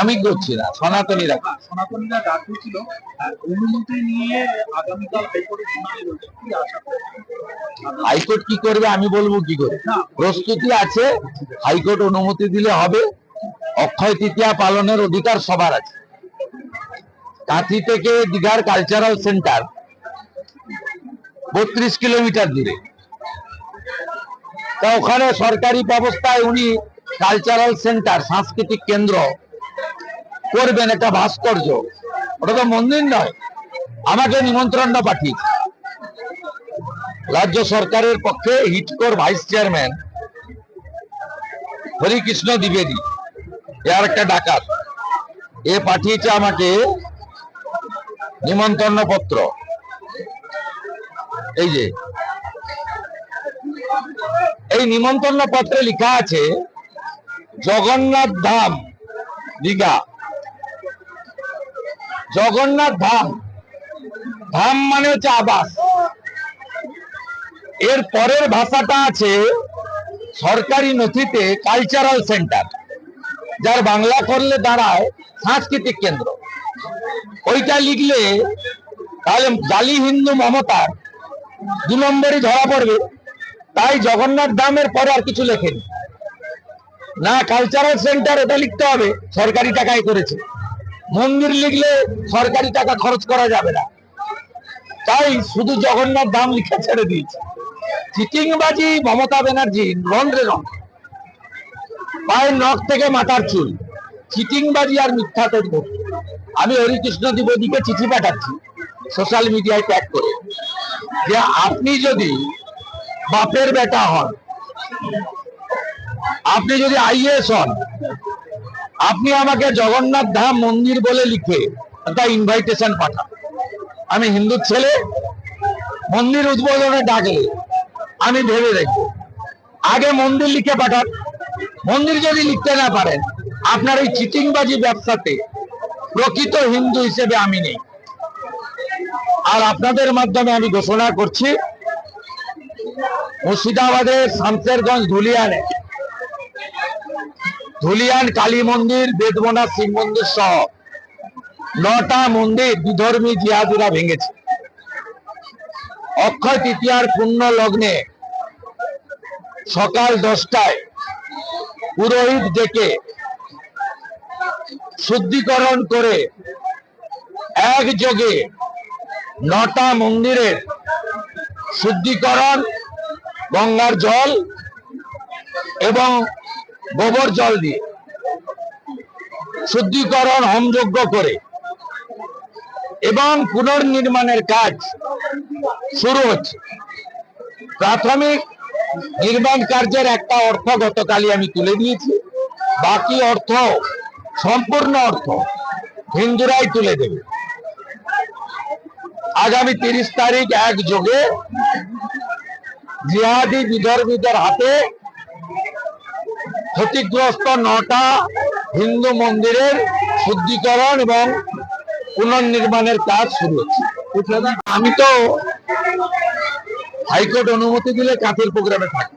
আমি করছি না সনাতনীরা আহ, সনাতনীরা ডাক দিয়েছিল অনুমতি নিয়ে আগামীকাল হাইকোর্টে শুনানি রয়েছে কি আশা হাইকোর্ট কি করবে আমি বলব কি করে? প্রস্তুতি আছে হাইকোর্ট অনুমতি দিলে হবে অক্ষয় তৃতীয়া পালনের অধিকার সবার আছে। কাঁথি থেকে দীঘার কালচারাল সেন্টার বত্রিশ কিলোমিটার দূরে। তা ওখানে সরকারি ব্যবস্থায় উনি কালচারাল সেন্টার সাংস্কৃতিক কেন্দ্র করবেন একটা ভাস্কর্য। ওটা তো মন্দির নয়, আমাকে নিমন্ত্রণটা পাঠিয়েছে রাজ্য সরকারের পক্ষে হিটকোর ভাইস চেয়ারম্যান হরিকৃষ্ণ দ্বিবেদী, এ আর একটা ডাকাত। এ পাঠিয়েছে আমাকে নিমন্ত্রণ পত্র এই যে, এই নিমন্ত্রণ পত্রে লেখা আছে জগন্নাথ ধাম, দীঘা। জগন্নাথ ধাম ধাম মানে হচ্ছে আবাস। এর পরের ভাষাটা আছে সরকারি নথিতে কালচারাল সেন্টার যার বাংলা করলে দাঁড়ায় সাংস্কৃতিক কেন্দ্র। ওইটা লিখলে তাহলে জালি হিন্দু মমতার দু নম্বরই ধরা পড়বে, তাই জগন্নাথ ধামের পরে আর কিছু লেখেনি। না কালচারাল সেন্টার এটা লিখতে হবে। সরকারি টাকায় করেছে। মন্দির লিখলে সরকারি টাকা খরচ করা যাবে না। তাই শুধু জগন্নাথ দাম লিখে ছেড়ে দিয়েছে। চিটিংবাজি মমতা ব্যানার্জি রন্ধ্রে রং পায়ের নখ থেকে মাথার চুল। চিটিংবাজি আর মিথ্যাতে। আমি হরিকৃষ্ণ দ্বিবেদীকে চিঠি পাঠাচ্ছি, সোশ্যাল মিডিয়ায় ট্যাগ করে। যে আপনি যদি বাপের বেটা হন আপনি যদি আইএস হন, আপনি আমাকে জগন্নাথ ধাম মন্দির বলে লিখে একটা ইনভাইটেশন পাঠান। আমি হিন্দু ছেলে, মন্দির উদ্বোধনে ডাকলে, আমি ভেবে দেখব। আগে মন্দির লিখে পাঠান। মন্দির যদি লিখতে না পারেন, আপনার এই চিটিংবাজি ব্যবসাতে প্রকৃত হিন্দু হিসেবে আমি নেই। আর আপনাদের মাধ্যমে আমি ঘোষণা করছি, মুর্শিদাবাদের শামসেরগঞ্জ ধুলিয়ানে ধুলিয়ান, কালী মন্দির, বেদবনা, শিব মন্দির সহ নটা মন্দির বিধর্মী জিহাদিরা ভেঙেছে। অক্ষয় তৃতীয়ার পূর্ণ লগ্নে সকাল দশটায় পুরোহিত ডেকে শুদ্ধিকরণ করে একযোগে নটা মন্দিরের শুদ্ধিকরণ, গঙ্গার জল এবং গোবর জল দিয়ে শুদ্ধিকরণ, হোমযজ্ঞ করে এবং পুনর্নির্মাণের কাজ শুরু হচ্ছে। প্রাথমিক নির্মাণ কার্যের একটা অর্থ গতকালই আমি তুলে দিয়েছি। বাকি অর্থ, সম্পূর্ণ অর্থ হিন্দুরাই তুলে দেবে। আগামী তিরিশ তারিখ এক যোগে জিহাদি বিধর্মীদের হাতে ক্ষতিগ্রস্ত নটা হিন্দু মন্দিরের শুদ্ধিকরণ এবং পুনর্নির্মাণের কাজ শুরু হচ্ছে। আমি তো হাইকোর্ট অনুমতি দিলে কাঁথের প্রোগ্রামে থাকি